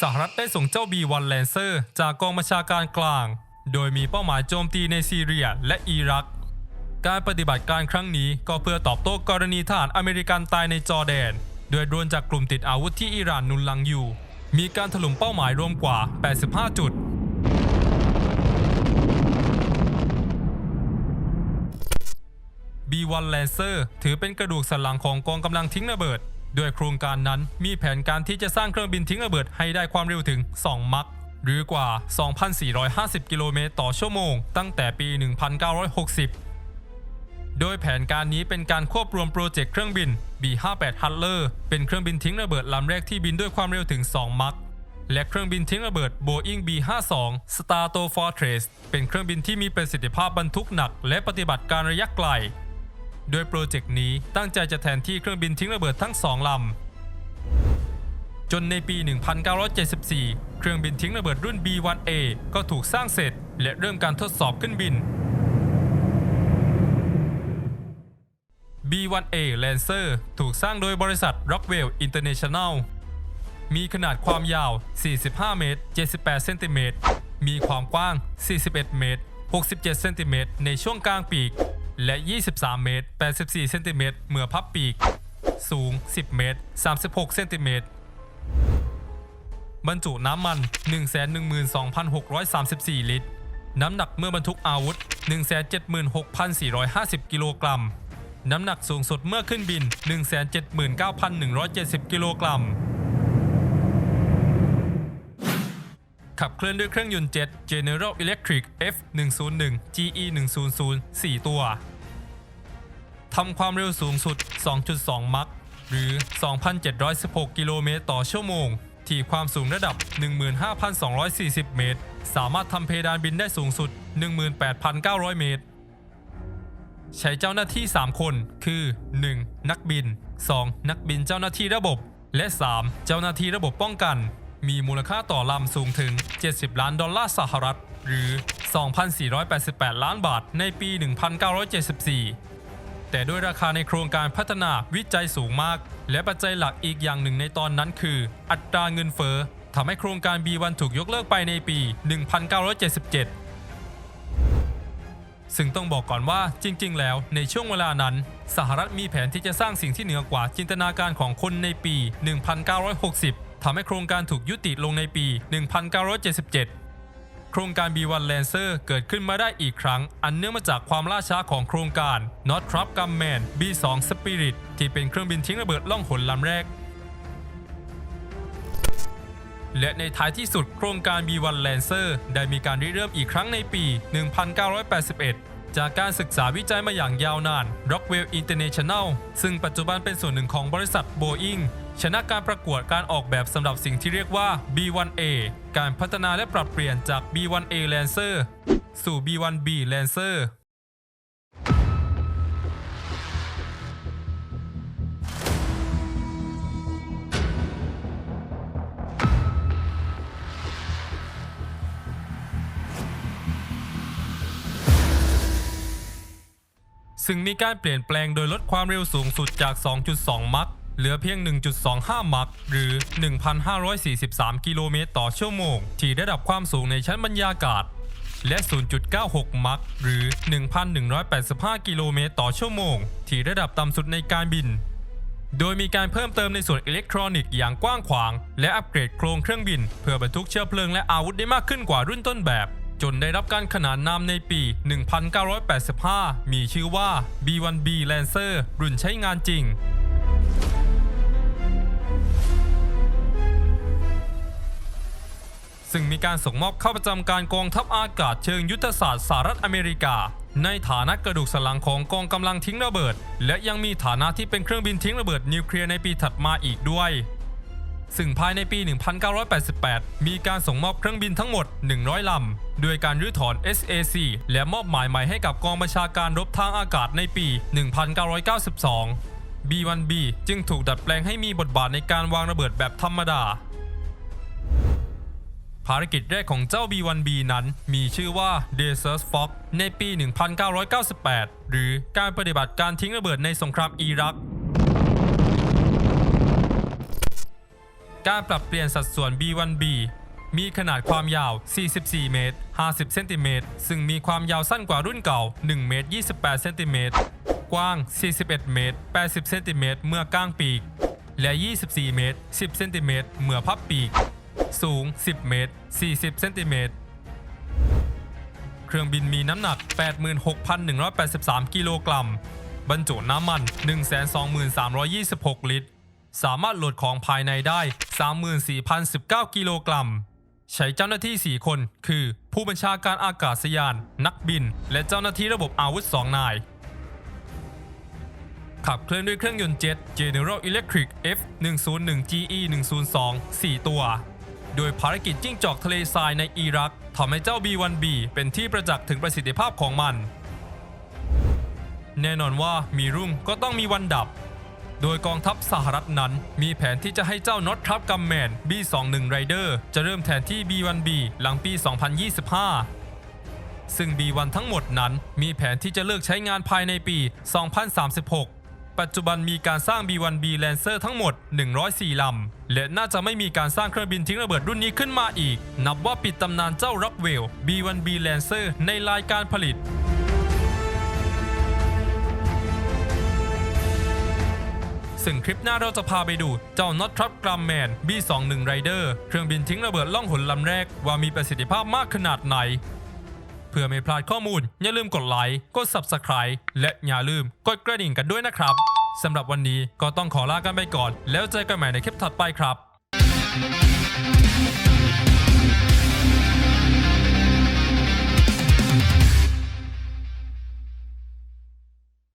สหรัฐได้ส่งเจ้า B1 Lancer จากกองบัญชาการกลาง โดยมีเป้าหมายโจมตีในซีเรียและอิรัก การปฏิบัติการครั้งนี้ก็เพื่อตอบโต้กรณีทหารอเมริกันตายในจอร์แดน โดยโดนจากกลุ่มติดอาวุธที่อิหร่านนุนหลังอยู่ มีการถล่มเป้าหมายรวมกว่า 85 จุด B1 Lancer ถือเป็นกระดูกสันหลังของกองกำลังทิ้งระเบิด โดยโครงการนั้นมีแผนการที่จะสร้างเครื่องบินทิ้งระเบิดให้ได้ความเร็วถึง 2 มัคหรือกว่า 2,450 กิโลเมตรต่อชั่วโมง ตั้งแต่ปี 1960 โดยแผนการนี้เป็นการควบรวมโปรเจกต์เครื่องบิน B58 Hustler เป็นเครื่องบินทิ้งระเบิดลำแรกที่บินด้วยความเร็วถึง 2 มัคและเครื่องบินทิ้งระเบิด Boeing B52 Stratofortress เป็นเครื่องบินที่มีประสิทธิภาพบรรทุกหนัก และปฏิบัติการระยะไกล โดยโปรเจกต์นี้ตั้งใจจะแทนที่เครื่องบินทิ้งระเบิดทั้งสองลำ จนในปี 1974 เครื่องบินทิ้งระเบิดรุ่น B1A ก็ถูกสร้างเสร็จ และเริ่มการทดสอบขึ้นบิน B1A Lancer ถูกสร้างโดยบริษัท Rockwell International มีขนาดความยาว 45 เมตร 78 เซนติเมตร มีความกว้าง 41 เมตร 67 เซนติเมตร ในช่วงกลางปีก และ 23 เมตร 84 เซนติเมตรเมื่อพับปีก สูง 10 เมตร 36 เซนติเมตร บรรจุน้ำมัน 112,634 ลิตร น้ำหนักเมื่อบรรทุกอาวุธ 176,450 กิโลกรัม น้ำหนักสูงสุดเมื่อขึ้นบิน 179,170 กิโลกรัม ขับเคลื่อนด้วยเครื่องยนต์เจ็ต General Electric F101 GE 100 4 ตัว ทำความเร็วสูงสุด 2.2 มัคหรือ 2,716 กิโลเมตรต่อชั่วโมง ที่ความสูงระดับ 15,240 เมตร สามารถทำเพดานบินได้สูงสุด 18,900 เมตร ใช้เจ้าหน้าที่ 3 คน คือ 1. นักบิน 2. นักบินเจ้าหน้าที่ระบบ และ 3. เจ้าหน้าที่ระบบป้องกัน มีมูลค่าต่อลำสูงถึง 70 ล้านดอลลาร์สหรัฐ หรือ 2,488 ล้านบาทในปี 1974 แต่ด้วยราคาในโครงการพัฒนาวิจัยสูงมาก และปัจจัยหลักอีกอย่างหนึ่งในตอนนั้นคือ อัตราเงินเฟ้อทำให้โครงการ B1 ถูกยกเลิกไปในปี 1977 ซึ่งต้องบอกก่อนว่าจริง ๆ แล้วในช่วงเวลานั้น สหรัฐมีแผนที่จะสร้างสิ่งที่เหนือกว่าจินตนาการของคนในปี 1960 ทำให้โครงการถูกยุติลงในปี 1977 โครงการ B1 Lancer เกิดขึ้นมาได้อีกครั้ง อันเนื่องมาจากความล่าช้าของโครงการ Northrop Grumman B2 Spirit ที่เป็นเครื่องบินทิ้งระเบิดล่องหนลำแรก และในท้ายที่สุดโครงการ B1 Lancer ได้มีการริเริ่มอีกครั้งในปี 1981จากการศึกษาวิจัยมาอย่างยาวนาน Rockwell International ซึ่งปัจจุบันเป็นส่วนหนึ่งของบริษัท Boeing ชนะการประกวดการออกแบบสำหรับสิ่งที่เรียกว่า B1A การพัฒนาและปรับเปลี่ยนจาก B1A Lancer สู่ B1B Lancer ซึ่งมีการเปลี่ยนแปลงโดยลดความเร็วสูงสุดจาก 2.2 มัค เหลือเพียง 1.25 มัคหรือ 1,543 กิโลเมตรต่อชั่วโมง ที่ระดับความสูงในชั้นบรรยากาศ และ 0.96 มัคหรือ 1,185 กิโลเมตรต่อชั่วโมง ที่ระดับต่ำสุดในการบิน โดยมีการเพิ่มเติมในส่วนอิเล็กทรอนิกส์อย่างกว้างขวาง และอัปเกรดโครงเครื่องบิน เพื่อบรรทุกเชื้อเพลิงและอาวุธได้มากขึ้นกว่ารุ่นต้นแบบจนได้รับการขนานนามในปี 1985 มีชื่อว่า B1B Lancer รุ่นใช้งานจริง ซึ่งมีการส่งมอบเข้าประจำการกองทัพอากาศเชิงยุทธศาสตร์สหรัฐอเมริกา ในฐานะกระดูกสันหลังของกองกำลังทิ้งระเบิด และยังมีฐานะที่เป็นเครื่องบินทิ้งระเบิดนิวเคลียร์ในปีถัดมาอีกด้วย ซึ่งภายในปี 1988 มีการส่งมอบเครื่องบินทั้งหมด 100 ลำ ด้วยการรื้อถอน SAC และมอบหมายใหม่ให้กับกองบัญชาการรบทางอากาศในปี 1992 B1B จึงถูกดัดแปลงให้มีบทบาทในการวางระเบิดแบบธรรมดา ภารกิจแรกของเจ้า B1B นั้น มีชื่อว่า Desert Fox ในปี 1998 หรือการปฏิบัติการทิ้งระเบิดในสงครามอิรัก การปรับเปลี่ยนสัดส่วน B1B มีขนาดความยาว 44 เมตร 50 เซนติเมตร ซึ่งมีความยาวสั้นกว่ารุ่นเก่า 1 เมตร 28 เซนติเมตร กว้าง 41 เมตร 80 เซนติเมตร เมื่อกลางปีก และ 24 เมตร 10 เซนติเมตร เมื่อพับปีก สูง 10 เมตร 40 เซนติเมตร เครื่องบินมีน้ำหนัก 86,183 กิโลกรัม บรรจุน้ำมัน 123,326 ลิตร สามารถโหลดของภายในได้ 34,019 กิโลกรัม ใช้เจ้าหน้าที่ 4 คน คือ ผู้บัญชาการอากาศยาน นักบิน และเจ้าหน้าที่ระบบอาวุธ 2 นายขับเคลื่อนด้วยเครื่องยนต์เจ็ต General Electric F101 GE 102 4 ตัว โดยภารกิจจิ้งจอกทะเลทรายในอิรักทำให้เจ้า B1B เป็นที่ประจักษ์ถึงประสิทธิภาพของมัน แน่นอนว่ามีรุ่งก็ต้องมีวันดับ โดยกองทัพสหรัฐนั้น มีแผนที่จะให้เจ้าน็อตทรัพกัมแมน B21 Rider จะเริ่มแทนที่ B1B หลังปี 2025ซึ่ง B1 ทั้งหมดนั้นมีแผนที่จะเลิกใช้งานภายในปี 2036 ปัจจุบันมีการสร้าง B1B Lancer ทั้งหมด 104 ลำ และน่าจะไม่มีการสร้างเครื่องบินทิ้งระเบิดรุ่นนี้ขึ้นมาอีก นับว่าปิดตำนานเจ้า Rockwell B1B Lancer ในรายการผลิตซึ่งคลิปหน้าเราจะพาไปดูเจ้า Not Trap Grumman B21 Rider เครื่องบินทิ้งระเบิดล่องหนลำแรก ว่ามีประสิทธิภาพมากขนาดไหน เพื่อไม่พลาดข้อมูล อย่าลืมกดไลค์ กด Subscribe และอย่าลืมกดกระดิ่งกันด้วยนะครับ สำหรับวันนี้ก็ต้องขอลากันไปก่อน แล้วเจอกันใหม่ในคลิปถัดไปครับ